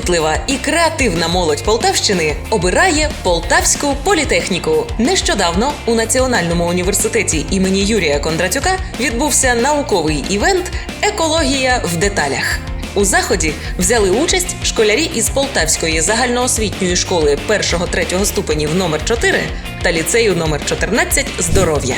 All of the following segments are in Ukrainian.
талановита і креативна молодь Полтавщини обирає Полтавську політехніку. Нещодавно у Національному університеті імені Юрія Кондратюка відбувся науковий івент Екологія в деталях. У заході взяли участь школярі із Полтавської загальноосвітньої школи 1-3 ступенів номер 4 та ліцею номер 14 здоров'я.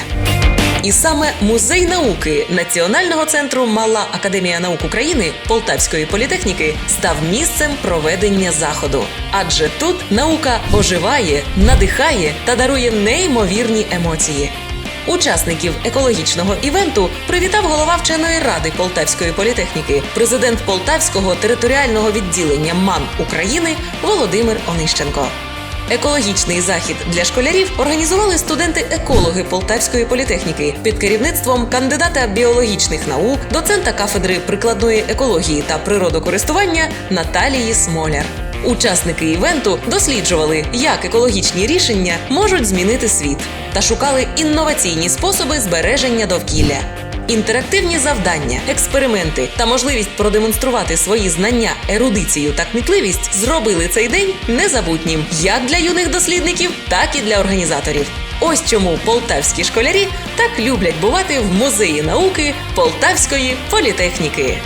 І саме музей науки Національного центру Мала Академія наук України Полтавської політехніки став місцем проведення заходу. Адже тут наука оживає, надихає та дарує неймовірні емоції. Учасників екологічного івенту привітав голова вченої ради Полтавської політехніки, президент Полтавського територіального відділення МАН України Володимир Онищенко. Екологічний захід для школярів організували студенти-екологи Полтавської політехніки під керівництвом кандидата біологічних наук, доцента кафедри прикладної екології та природокористування Наталії Смоляр. Учасники івенту досліджували, як екологічні рішення можуть змінити світ, та шукали інноваційні способи збереження довкілля. Інтерактивні завдання, експерименти та можливість продемонструвати свої знання, ерудицію та кмітливість зробили цей день незабутнім як для юних дослідників, так і для організаторів. Ось чому полтавські школярі так люблять бувати в музеї науки Полтавської політехніки.